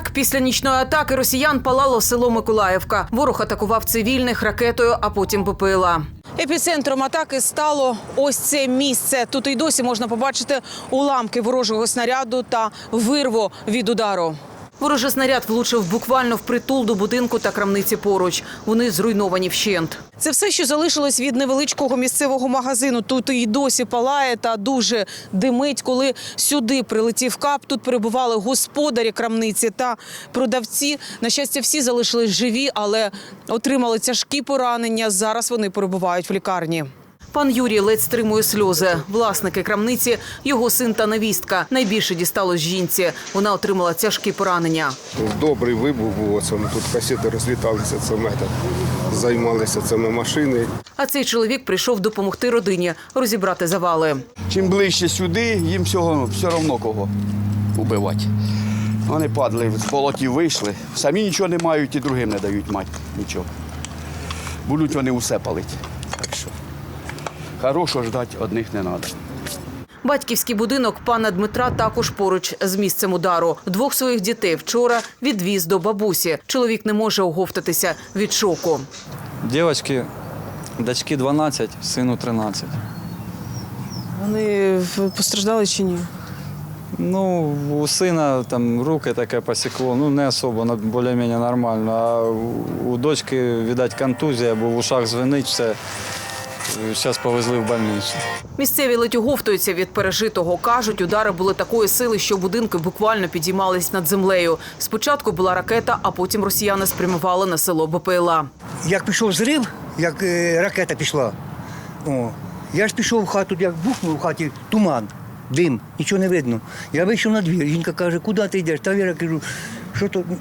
Так, після нічної атаки росіян палало село Миколаївка. Ворог атакував цивільних ракетою, а потім БПЛА. Епіцентром атаки стало ось це місце. Тут і досі можна побачити уламки ворожого снаряду та вирву від удару. Ворожий снаряд влучив буквально в притул до будинку та крамниці поруч. Вони зруйновані вщент. Це все, що залишилось від невеличкого місцевого магазину. Тут і досі палає та дуже димить. Коли сюди прилетів кап, тут перебували господарі крамниці та продавці. На щастя, всі залишились живі, але отримали тяжкі поранення. Зараз вони перебувають в лікарні. Пан Юрій ледь стримує сльози. Власники крамниці, його син та невістка. Найбільше дісталось жінці. Вона отримала тяжкі поранення. Добрий вибух був, оце тут касети розліталися, це метод. Займалися цими машини. А цей чоловік прийшов допомогти родині розібрати завали. Чим ближче сюди, їм всього все одно кого убивати. Вони падали, з болотів вийшли, самі нічого не мають і другим не дають мати нічого. Будуть вони усе палити. Хорошого ждати одних не треба. Батьківський будинок пана Дмитра також поруч з місцем удару. Двох своїх дітей вчора відвіз до бабусі. Чоловік не може оговтатися від шоку. Дівчатки, дочки 12, сину 13. Вони постраждали чи ні? Ну, у сина там руки таке посікло, ну не особо, більш-менш нормально. А у- у дочки, видать, контузія, бо в ушах звенить все. Зараз повезли в больницю. Місцеві ледь оговтуються від пережитого. Кажуть, удари були такої сили, що будинки буквально підіймались над землею. Спочатку була ракета, а потім росіяни спрямували на село БПЛА. Як пішов зрив, як е, ракета пішла, о, я ж пішов в хату, як бухнув в хаті туман, дим, нічого не видно. Я вийшов на двір. Жінка каже, куди ти йдеш? Та я кажу, що то Ну,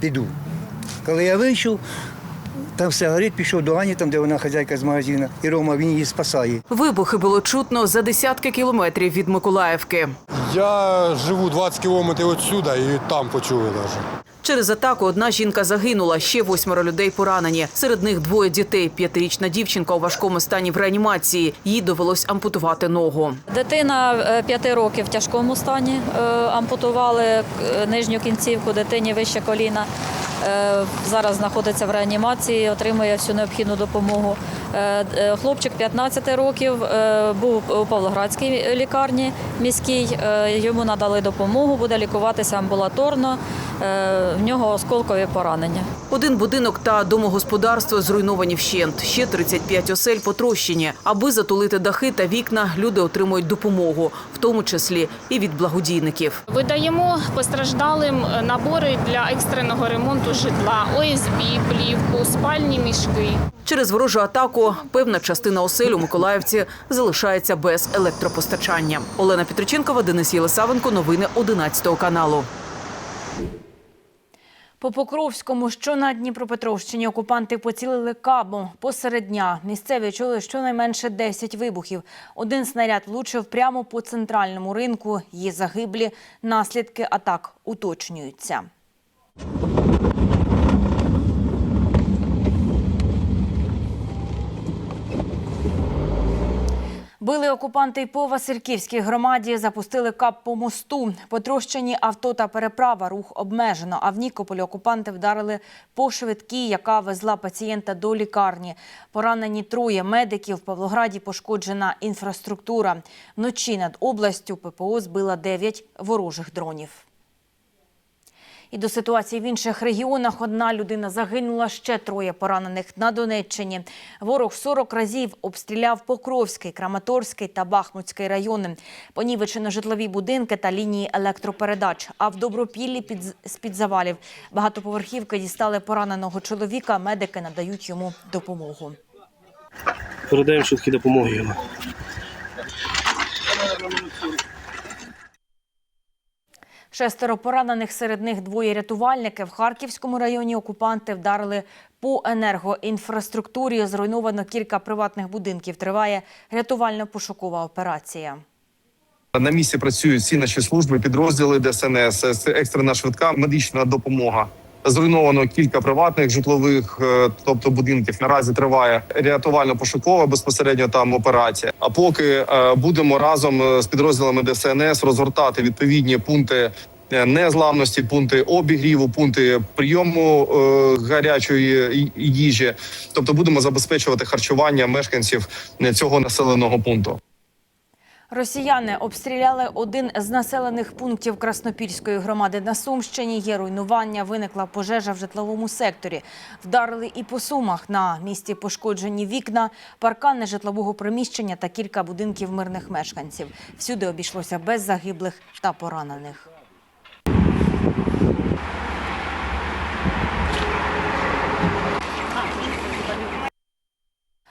піду. Коли я вийшов, там все горить, пішов до Ані, там, де вона хазяйка з магазину, і Рома він її спасає. Вибухи було чутно за десятки кілометрів від Миколаївки. Я живу 20 кілометрів відсюди і там почули навіть. Через атаку одна жінка загинула, ще восьмеро людей поранені. Серед них двоє дітей. П'ятирічна дівчинка у важкому стані в реанімації. Їй довелось ампутувати ногу. Дитина е, п'яти років в тяжкому стані. Е, Ампутували е, нижню кінцівку дитині вище коліна. Е, Зараз знаходиться в реанімації, отримує всю необхідну допомогу. Е, е, Хлопчик 15 років був у Павлоградській лікарні міській. Йому надали допомогу, буде лікуватися амбулаторно. Е, В нього осколкові поранення. Один будинок та домогосподарство зруйновані вщент. Ще 35 осель потрощені. Аби затулити дахи та вікна, люди отримують допомогу, в тому числі і від благодійників. Видаємо постраждалим набори для екстреного ремонту житла, ОСБ, плівку, спальні мішки. Через ворожу атаку певна частина осель у Миколаївці залишається без електропостачання. Олена Петриченкова, Денис Єлисавенко. Новини 11 каналу. По Покровському, що на Дніпропетровщині, окупанти поцілили кабу посеред дня. Місцеві чули щонайменше 10 вибухів. Один снаряд влучив прямо по центральному ринку. Є загиблі. Наслідки атак уточнюються. Били окупанти й по Васильківській громаді, запустили кап по мосту. Потрощені авто та переправа, рух обмежено. А в Нікополі окупанти вдарили по швидкій, яка везла пацієнта до лікарні. Поранені троє медиків. В Павлограді пошкоджена інфраструктура. Вночі над областю ППО збила 9 ворожих дронів. І до ситуації в інших регіонах одна людина загинула, ще троє поранених на Донеччині. Ворог 40 разів обстріляв Покровський, Краматорський та Бахмутський райони. Понівечено житлові будинки та лінії електропередач. А в Добропіллі під з-під завалів багатоповерхівки дістали пораненого чоловіка. Медики надають йому допомогу. передаємо швидкі допомоги Шестеро поранених, серед них двоє рятувальники В Харківському районі окупанти вдарили по енергоінфраструктурі. Зруйновано кілька приватних будинків. Триває рятувально-пошукова операція. На місці працюють всі наші служби, підрозділи ДСНС, екстрена швидка медична допомога. Зруйновано кілька приватних житлових, е, тобто будинків. Наразі триває рятувально-пошукова безпосередньо там операція. А поки е, будемо разом е, з підрозділами ДСНС розгортати відповідні пункти незламності, пункти обігріву, пункти прийому е, гарячої їжі. Тобто будемо забезпечувати харчування мешканців цього населеного пункту. Росіяни обстріляли один з населених пунктів Краснопільської громади на Сумщині. Є руйнування, виникла пожежа в житловому секторі. Вдарили і по сумах. На місці пошкоджені вікна, паркани житлового приміщення та кілька будинків мирних мешканців. Всюди обійшлося без загиблих та поранених.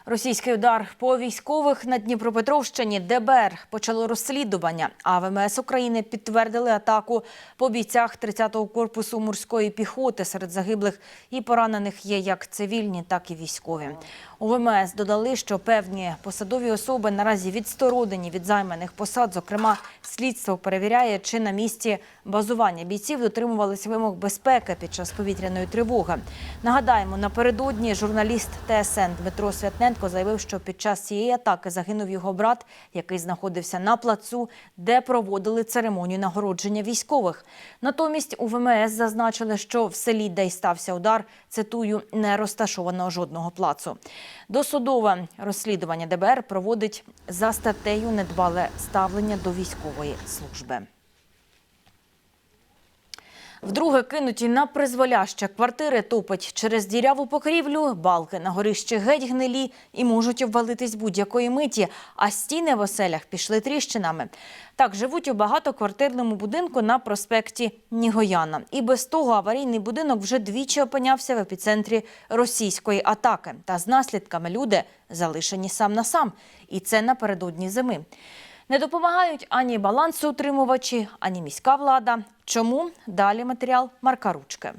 Російський удар по військових на Дніпропетровщині ДБР почало розслідування. А ВМС України підтвердили атаку по бійцях 30-го корпусу морської піхоти. Серед загиблих і поранених є як цивільні, так і військові. У ВМС додали, що певні посадові особи наразі відсторонені від займаних посад. Зокрема, слідство перевіряє, чи на місці базування бійців дотримувалися вимог безпеки під час повітряної тривоги. Нагадаємо, напередодні журналіст ТСН Дмитро Святненко заявив, що під час цієї атаки загинув його брат, який знаходився на плацу, де проводили церемонію нагородження військових. Натомість у ВМС зазначили, що в селі, де й стався удар, цитую, не розташовано жодного плацу. Досудове розслідування ДБР проводить за статтею недбале ставлення до військової служби. Вдруге кинуті на призволяще квартири топить через діряву покрівлю, балки на горищі геть гнилі і можуть обвалитись будь-якої миті, а стіни в оселях пішли тріщинами. Так живуть у багатоквартирному будинку на проспекті Нігояна. І без того аварійний будинок вже двічі опинявся в епіцентрі російської атаки. Та з наслідками люди залишені сам на сам. І це напередодні зими. Не допомагають ані балансоутримувачі, ані міська влада. Чому? Далі матеріал Марка Ручки.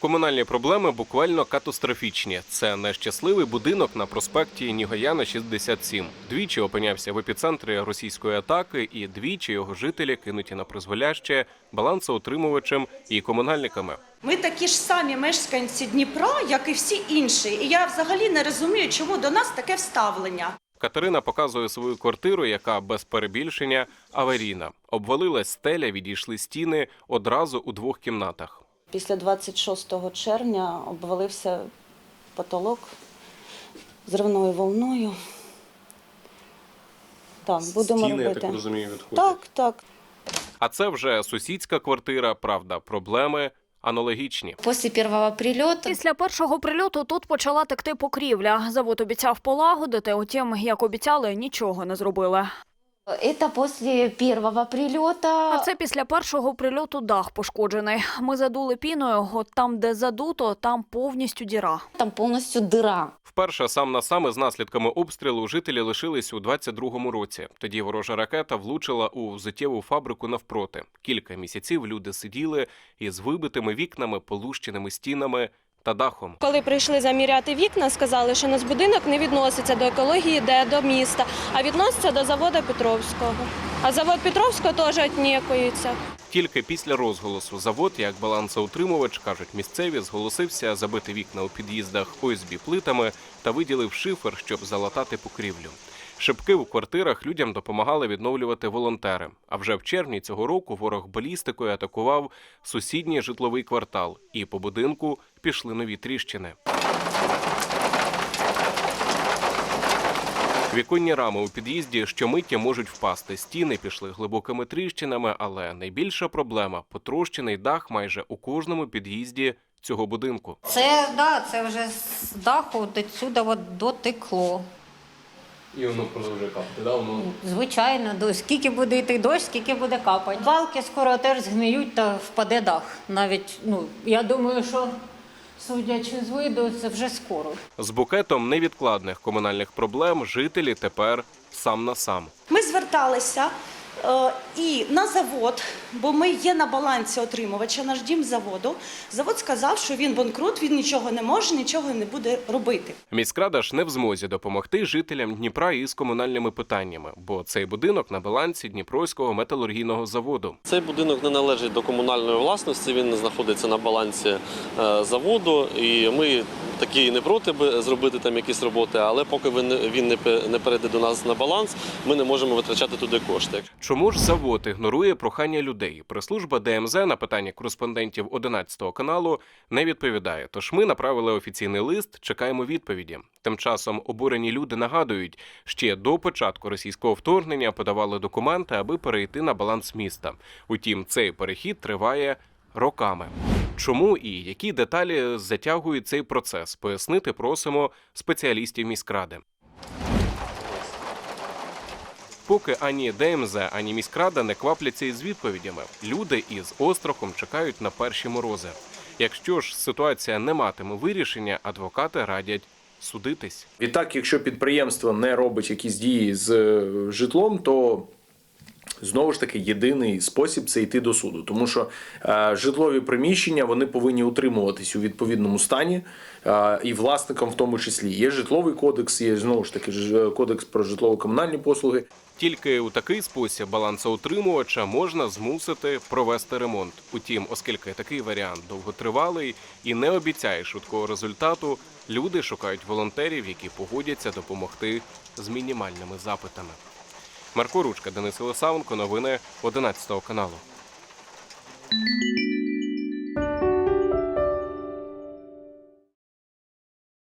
Комунальні проблеми буквально катастрофічні. Це нещасливий будинок на проспекті Нігояна 67. Двічі опинявся в епіцентрі російської атаки, і двічі його жителі кинуті на призволяще балансоутримувачем і комунальниками. Ми такі ж самі мешканці Дніпра, як і всі інші. І я взагалі не розумію, чому до нас таке вставлення. Катерина показує свою квартиру, яка без перебільшення аварійна. Обвалилась стеля, відійшли стіни одразу у двох кімнатах. Після 26 червня обвалився потолок зривною волною. Так, будемо Стіни, робити. розумію, відходять. Так, так. А це вже сусідська квартира. Правда, проблеми аналогічні. Після першого прильоту Після першого прильоту тут почала текти покрівля. Завод обіцяв полагодити, утім, як обіцяли, нічого не зробили. Це після першого прильоту. А це після першого прильоту дах пошкоджений. Ми задули піною, от там, де задуто, там повністю діра. Там повністю дира. Вперше сам на сам із наслідками обстрілу жителі лишились у 22-му році. Тоді ворожа ракета влучила у взуттєву фабрику навпроти. Кілька місяців люди сиділи із вибитими вікнами, полущеними стінами та дахом. Коли прийшли заміряти вікна, сказали, що наш будинок не відноситься до екології, де до міста, а відноситься до заводу Петровського. А завод Петровського теж отнікується. Тільки після розголосу завод, як балансоутримувач, кажуть місцеві, зголосився забити вікна у під'їздах ОСБ плитами та виділив шифер, щоб залатати покрівлю. Шибки у квартирах людям допомагали відновлювати волонтери. А вже в червні цього року ворог балістикою атакував сусідній житловий квартал, і по будинку пішли нові тріщини. Віконні рами у під'їзді щомиття можуть впасти. Стіни пішли глибокими тріщинами, але найбільша проблема потрощений дах майже у кожному під'їзді цього будинку. Це, да, це вже з даху до сюди от дотекло. І воно продовжує капати, да? Воно Звичайно, до скільки буде йти дощ, скільки буде капати. Балки скоро теж згниють та впаде дах. Навіть, ну, я думаю, що судячи з виду, це вже скоро. з букетом невідкладних комунальних проблем жителі тепер сам на сам. Ми зверталися і на завод, бо ми є на балансі отримувача, наш дім заводу. Завод сказав, що він банкрут, він нічого не може, нічого не буде робити. Міськрада ж не в змозі допомогти жителям Дніпра із комунальними питаннями, бо цей будинок на балансі Дніпровського металургійного заводу. Цей будинок не належить до комунальної власності. Він знаходиться на балансі е, заводу, і ми такі не проти би зробити там якісь роботи, але поки він, не- перейде до нас на баланс, ми не можемо витрачати туди кошти. Чому ж завод ігнорує прохання людей? Прес-служба ДМЗ на питання кореспондентів 11 каналу не відповідає. Тож ми направили офіційний лист, чекаємо відповіді. Тим часом обурені люди нагадують, ще до початку російського вторгнення подавали документи, аби перейти на баланс міста. Утім, цей перехід триває роками. Чому і які деталі затягують цей процес? Пояснити просимо спеціалістів міськради. Поки ані ДМЗ, ані міськрада не квапляться із відповідями, люди із острахом чекають на перші морози. Якщо ж ситуація не матиме вирішення, адвокати радять судитись. Відтак, якщо підприємство не робить якісь дії з е, житлом, то знову ж таки єдиний спосіб це йти до суду, тому що е, житлові приміщення вони повинні утримуватись у відповідному стані, е, і власникам в тому числі є житловий кодекс, є знову ж таки кодекс про житлово-комунальні послуги. Тільки у такий спосіб балансоутримувача можна змусити провести ремонт. Утім, оскільки такий варіант довготривалий і не обіцяє швидкого результату, люди шукають волонтерів, які погодяться допомогти з мінімальними запитами. Марко Ручка, Денис Лисавенко, новини 11 каналу.